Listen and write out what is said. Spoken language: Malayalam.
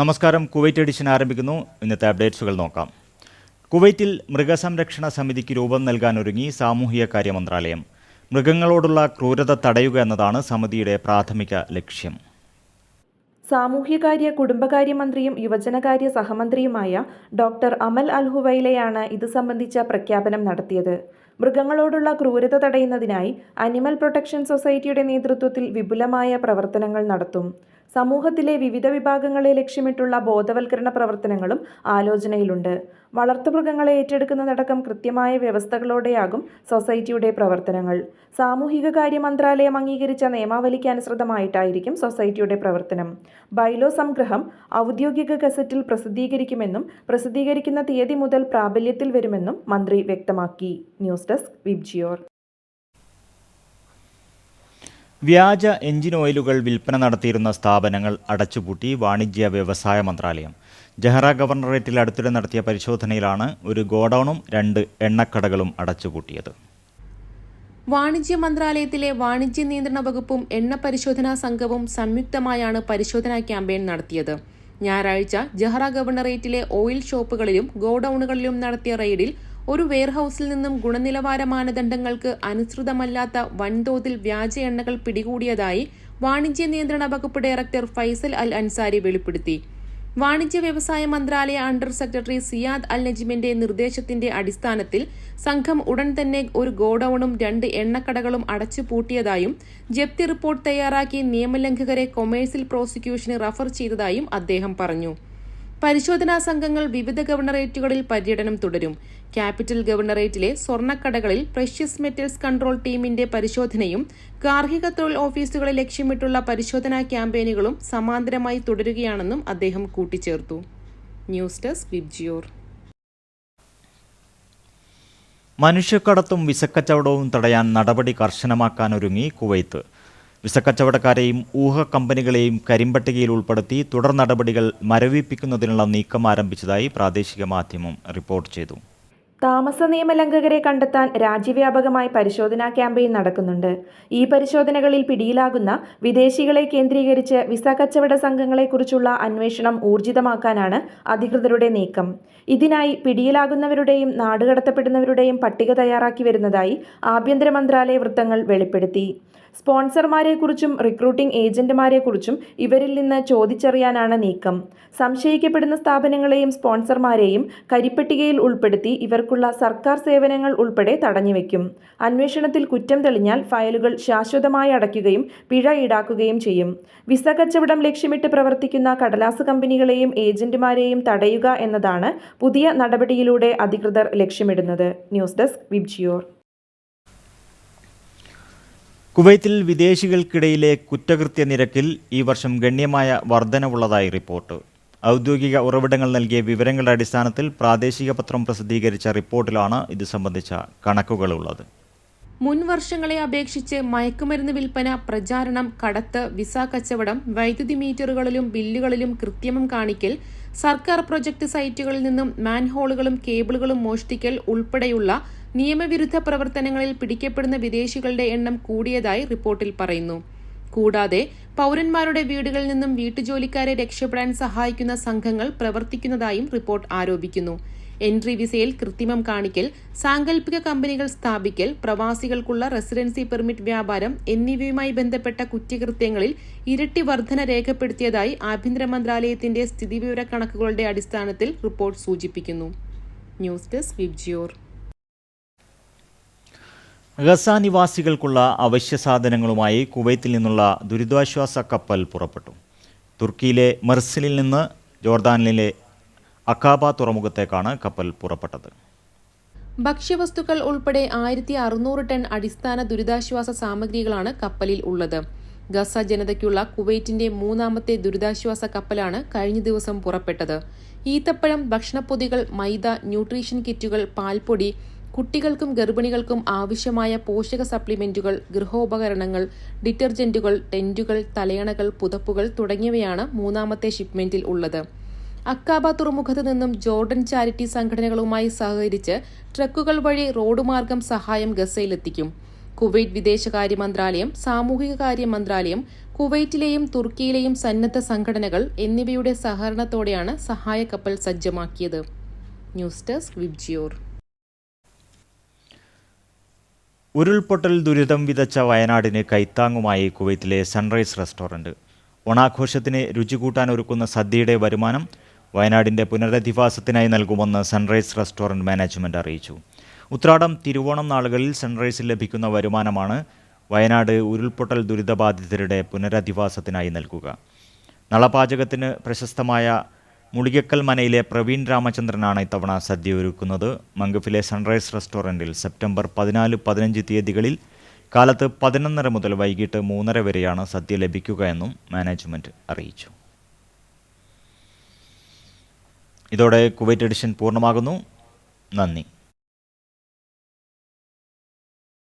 നമസ്കാരം. കുവൈറ്റ് എഡിഷൻ ആരംഭിക്കുന്നു. ഇന്നത്തെ അപ്ഡേറ്റ്സുകൾ നോക്കാം. കുവൈറ്റിൽ മൃഗസംരക്ഷണ സമിതിക്ക് രൂപം നൽകാനൊരുങ്ങി സാമൂഹികകാര്യ മന്ത്രാലയം. മൃഗങ്ങളോടുള്ള ക്രൂരത തടയുക എന്നതാണ് സമിതിയുടെ പ്രാഥമിക ലക്ഷ്യം. സാമൂഹ്യകാര്യ കുടുംബകാര്യ മന്ത്രിയും യുവജനകാര്യ സഹമന്ത്രിയുമായ ഡോക്ടർ അമൽ അൽ ഹുവൈലയാണ് ഇത് സംബന്ധിച്ച പ്രഖ്യാപനം നടത്തിയത്. മൃഗങ്ങളോടുള്ള ക്രൂരത തടയുന്നതിനായി അനിമൽ പ്രൊട്ടക്ഷൻ സൊസൈറ്റിയുടെ നേതൃത്വത്തിൽ വിപുലമായ പ്രവർത്തനങ്ങൾ നടത്തും. സമൂഹത്തിലെ വിവിധ വിഭാഗങ്ങളെ ലക്ഷ്യമിട്ടുള്ള ബോധവൽക്കരണ പ്രവർത്തനങ്ങളും ആലോചനയിലുണ്ട്. വളർത്തുമൃഗങ്ങളെ ഏറ്റെടുക്കുന്നതടക്കം കൃത്യമായ വ്യവസ്ഥകളോടെയാകും സൊസൈറ്റിയുടെ പ്രവർത്തനങ്ങൾ. സാമൂഹിക കാര്യ മന്ത്രാലയം അംഗീകരിച്ച നിയമാവലിക്ക് അനുസൃതമായിട്ടായിരിക്കും സൊസൈറ്റിയുടെ പ്രവർത്തനം. ബൈലോ സംഗ്രഹം ഔദ്യോഗിക ഗസറ്റിൽ പ്രസിദ്ധീകരിക്കുമെന്നും പ്രസിദ്ധീകരിക്കുന്ന തീയതി മുതൽ പ്രാബല്യത്തിൽ വരുമെന്നും മന്ത്രി വ്യക്തമാക്കി. News desk Vibgyor. വ്യാജ എഞ്ചിൻ ഓയിലുകൾ വിൽപ്പന നടത്തിയിരുന്ന സ്ഥാപനങ്ങൾ അടച്ചുപൂട്ടി വാണിജ്യ വ്യവസായ മന്ത്രാലയം. ജഹറ ഗവർണറേറ്റിൽ അടുത്തിടെ നടത്തിയ പരിശോധനയിലാണ് ഒരു ഗോഡൌണും രണ്ട് എണ്ണക്കടകളും അടച്ചുപൂട്ടിയത്. വാണിജ്യ മന്ത്രാലയത്തിലെ വാണിജ്യ നിയന്ത്രണ വകുപ്പും എണ്ണ പരിശോധനാ സംഘവും സംയുക്തമായാണ് പരിശോധനാ ക്യാമ്പയിൻ നടത്തിയത്. ഞായറാഴ്ച ജഹറ ഗവർണറേറ്റിലെ ഓയിൽ ഷോപ്പുകളിലും ഗോഡൌണുകളിലും നടത്തിയ റെയ്ഡിൽ ഒരു വെയർഹൌസിൽ നിന്നും ഗുണനിലവാര മാനദണ്ഡങ്ങൾക്ക് അനുസൃതമല്ലാത്ത വൻതോതിൽ വ്യാജ എണ്ണകൾ പിടികൂടിയതായി വാണിജ്യ നിയന്ത്രണ വകുപ്പ് ഡയറക്ടർ ഫൈസൽ അൽ അൻസാരി വെളിപ്പെടുത്തി. വാണിജ്യ വ്യവസായ മന്ത്രാലയ അണ്ടർ സെക്രട്ടറി സിയാദ് അൽ നജിമിന്റെ നിർദ്ദേശത്തിന്റെ അടിസ്ഥാനത്തിൽ സംഘം ഉടൻ തന്നെ ഒരു ഗോഡൌണും രണ്ട് എണ്ണക്കടകളും അടച്ചു പൂട്ടിയതായും ജപ്തി റിപ്പോർട്ട് തയ്യാറാക്കി നിയമലംഘകരെ കൊമേഴ്സ്യൽ പ്രോസിക്യൂഷന് റഫർ ചെയ്തതായും അദ്ദേഹം പറഞ്ഞു. പരിശോധനാ സംഘങ്ങൾ വിവിധ ഗവർണറേറ്റുകളിൽ പര്യടനം തുടരും. ക്യാപിറ്റൽ ഗവർണറേറ്റിലെ സ്വർണക്കടകളിൽ പ്രഷ്യസ് മെറ്റൽസ് കൺട്രോൾ ടീമിന്റെ പരിശോധനയും ഗാർഹിക തൊഴിൽ ഓഫീസുകളെ ലക്ഷ്യമിട്ടുള്ള പരിശോധനാ ക്യാമ്പയിനുകളും സമാന്തരമായി തുടരുകയാണെന്നും അദ്ദേഹം കൂട്ടിച്ചേർത്തു. News desk Vibgyor. മനുഷ്യക്കടത്തും വിസക്കച്ചവടവും തടയാൻ നടപടി കർശനമാക്കാനൊരുങ്ങി കുവൈത്ത്. വിസക്കച്ചവടക്കാരെയും ഊഹ കമ്പനികളെയും കരിമ്പട്ടികയിൽ ഉൾപ്പെടുത്തി തുടർ നടപടികൾ മരവിപ്പിക്കുന്നതിനുള്ള നീക്കം ആരംഭിച്ചതായി പ്രാദേശിക മാധ്യമം റിപ്പോർട്ട് ചെയ്തു. താമസ നിയമലംഘകരെ കണ്ടെത്താൻ രാജ്യവ്യാപകമായി പരിശോധനാ ക്യാമ്പയിൻ നടക്കുന്നുണ്ട്. ഈ പരിശോധനകളിൽ പിടിയിലാകുന്ന വിദേശികളെ കേന്ദ്രീകരിച്ച് വിസ കച്ചവട സംഘങ്ങളെക്കുറിച്ചുള്ള അന്വേഷണം ഊർജിതമാക്കാനാണ് അധികൃതരുടെ നീക്കം. ഇതിനായി പിടിയിലാകുന്നവരുടെയും നാടുകടത്തപ്പെടുന്നവരുടെയും പട്ടിക തയ്യാറാക്കി വരുന്നതായി ആഭ്യന്തര മന്ത്രാലയ വൃത്തങ്ങൾ വെളിപ്പെടുത്തി. സ്പോൺസർമാരെക്കുറിച്ചും റിക്രൂട്ടിംഗ് ഏജന്റുമാരെക്കുറിച്ചും ഇവരിൽ നിന്ന് ചോദിച്ചറിയാനാണ് നീക്കം. സംശയിക്കപ്പെടുന്ന സ്ഥാപനങ്ങളെയും സ്പോൺസർമാരെയും കരിപ്പട്ടികയിൽ ഉൾപ്പെടുത്തി ഇവർക്കുള്ള സർക്കാർ സേവനങ്ങൾ ഉൾപ്പെടെ തടഞ്ഞുവെക്കും. അന്വേഷണത്തിൽ കുറ്റം തെളിഞ്ഞാൽ ഫയലുകൾ ശാശ്വതമായി അടയ്ക്കുകയും പിഴ ഈടാക്കുകയും ചെയ്യും. വിസ കച്ചവടം ലക്ഷ്യമിട്ട് പ്രവർത്തിക്കുന്ന കടലാസ് കമ്പനികളെയും ഏജന്റുമാരെയും തടയുക എന്നതാണ് പുതിയ നടപടിയിലൂടെ അധികൃതർ ലക്ഷ്യമിടുന്നത്. ന്യൂസ് ഡെസ്ക് വിബ്ജിയോർ കുവൈത്തിൽ വിദേശികൾക്കിടയിലെ കുറ്റകൃത്യ നിരക്കിൽ ഈ വർഷം ഗണ്യമായ വർധനവുള്ളതായി റിപ്പോർട്ട്. ഔദ്യോഗിക ഉറവിടങ്ങൾ നൽകിയ വിവരങ്ങളുടെ അടിസ്ഥാനത്തിൽ പ്രാദേശിക പത്രം പ്രസിദ്ധീകരിച്ച റിപ്പോർട്ടിലാണ് ഇത് സംബന്ധിച്ച കണക്കുകളുള്ളത്. മുൻ വർഷങ്ങളെ അപേക്ഷിച്ച് മയക്കുമരുന്ന് വിൽപ്പന പ്രചാരണം കടത്ത് വിസ കച്ചവടം വൈദ്യുതി മീറ്ററുകളിലും ബില്ലുകളിലും കൃത്യമം കാണിക്കൽ സർക്കാർ പ്രൊജക്ട് സൈറ്റുകളിൽ നിന്നും മാൻഹോളുകളും കേബിളുകളും മോഷ്ടിക്കൽ ഉൾപ്പെടെയുള്ള നിയമവിരുദ്ധ പ്രവർത്തനങ്ങളിൽ പിടിക്കപ്പെടുന്ന വിദേശികളുടെ എണ്ണം കൂടിയതായി റിപ്പോർട്ടിൽ പറയുന്നു. കൂടാതെ പൌരന്മാരുടെ വീടുകളിൽ നിന്നും വീട്ടുജോലിക്കാരെ രക്ഷപ്പെടാൻ സഹായിക്കുന്ന സംഘങ്ങൾ പ്രവർത്തിക്കുന്നതായും റിപ്പോർട്ട് ആരോപിക്കുന്നു. എൻട്രി വിസയിൽ കൃത്രിമം കാണിക്കൽ സാങ്കല്പിക കമ്പനികൾ സ്ഥാപിക്കൽ പ്രവാസികൾക്കുള്ള റെസിഡൻസി പെർമിറ്റ് വ്യാപാരം എന്നിവയുമായി ബന്ധപ്പെട്ട കുറ്റകൃത്യങ്ങളിൽ ഇരട്ടി വർധന രേഖപ്പെടുത്തിയതായി ആഭ്യന്തര മന്ത്രാലയത്തിന്റെ സ്ഥിതിവിവര കണക്കുകളുടെ അടിസ്ഥാനത്തിൽ റിപ്പോർട്ട് സൂചിപ്പിക്കുന്നു. News desk Vibgyor. ഗസ നിവാസികൾക്കുള്ള അവശ്യ സാധനങ്ങളുമായി കുവൈത്തിൽ നിന്നുള്ള ദുരിതാശ്വാസ കപ്പൽ പുറപ്പെട്ടു. തുർക്കിയിലെ മെർസിലിൽ നിന്ന് ജോർദാനിലെ അക്കാബ തുറമുഖത്തേക്കാണ് കപ്പൽ പുറപ്പെട്ടത്. ഭക്ഷ്യവസ്തുക്കൾ ഉൾപ്പെടെ ആയിരത്തി അറുന്നൂറ് ടൺ അടിസ്ഥാന ദുരിതാശ്വാസ സാമഗ്രികളാണ് കപ്പലിൽ ഉള്ളത്. ഗസ ജനതയ്ക്കുള്ള കുവൈറ്റിന്റെ മൂന്നാമത്തെ ദുരിതാശ്വാസ കപ്പലാണ് കഴിഞ്ഞ ദിവസം പുറപ്പെട്ടത്. ഈത്തപ്പഴം ഭക്ഷണപ്പൊതികൾ മൈദ ന്യൂട്രീഷൻ കിറ്റുകൾ പാൽപ്പൊടി കുട്ടികൾക്കും ഗർഭിണികൾക്കും ആവശ്യമായ പോഷക സപ്ലിമെന്റുകൾ ഗൃഹോപകരണങ്ങൾ ഡിറ്റർജന്റുകൾ ടെന്റുകൾ തലയണകൾ പുതപ്പുകൾ തുടങ്ങിയവയാണ് മൂന്നാമത്തെ ഷിപ്മെന്റിൽ ഉള്ളത്. അക്കാബ തുറമുഖത്ത് നിന്നും ജോർഡൻ ചാരിറ്റി സംഘടനകളുമായി സഹകരിച്ച് ട്രക്കുകൾ വഴി റോഡ് മാർഗം സഹായം ഗസയിലെത്തിക്കും. കുവൈറ്റ് വിദേശകാര്യ മന്ത്രാലയം സാമൂഹിക കാര്യ മന്ത്രാലയം കുവൈറ്റിലെയും തുർക്കിയിലെയും സന്നദ്ധ സംഘടനകൾ എന്നിവയുടെ സഹകരണത്തോടെയാണ് സഹായ കപ്പൽ സജ്ജമാക്കിയത്. News desk Vibgyor. ഉരുൾപൊട്ടൽ ദുരിതം വിതച്ച വയനാടിന് കൈത്താങ്ങുമായി കുവൈത്തിലെ സൺറൈസ് റെസ്റ്റോറന്റ് ഓണാഘോഷത്തിന് രുചി കൂട്ടാൻ ഒരുക്കുന്ന സദ്യയുടെ വരുമാനം വയനാടിന്റെ പുനരധിവാസത്തിനായി നൽകുമെന്ന് സൺറൈസ് റെസ്റ്റോറന്റ് മാനേജ്മെന്റ് അറിയിച്ചു. ഉത്രാടം തിരുവോണം നാളുകളിൽ സൺറൈസിൽ ലഭിക്കുന്ന വരുമാനമാണ് വയനാട് ഉരുൾപൊട്ടൽ ദുരിതബാധിതരുടെ പുനരധിവാസത്തിനായി നൽകുക. നളപാചകത്തിന് പ്രശസ്തമായ മുളികക്കൽ മനയിലെ പ്രവീൺ രാമചന്ദ്രനാണ് ഇത്തവണ സദ്യ ഒരുക്കുന്നത് മംഗഫിലെ സൺറൈസ് റെസ്റ്റോറന്റിൽ സെപ്റ്റംബർ പതിനാല് പതിനഞ്ച് തീയതികളിൽ കാലത്ത് പതിനൊന്നര മുതൽ വൈകിട്ട് മൂന്നര വരെയാണ് സദ്യ ലഭിക്കുക എന്നും മാനേജ്മെന്റ് അറിയിച്ചു. ഇതോടെ കുവൈറ്റ് എഡിഷൻ പൂർണമാകുന്നു. നന്ദി.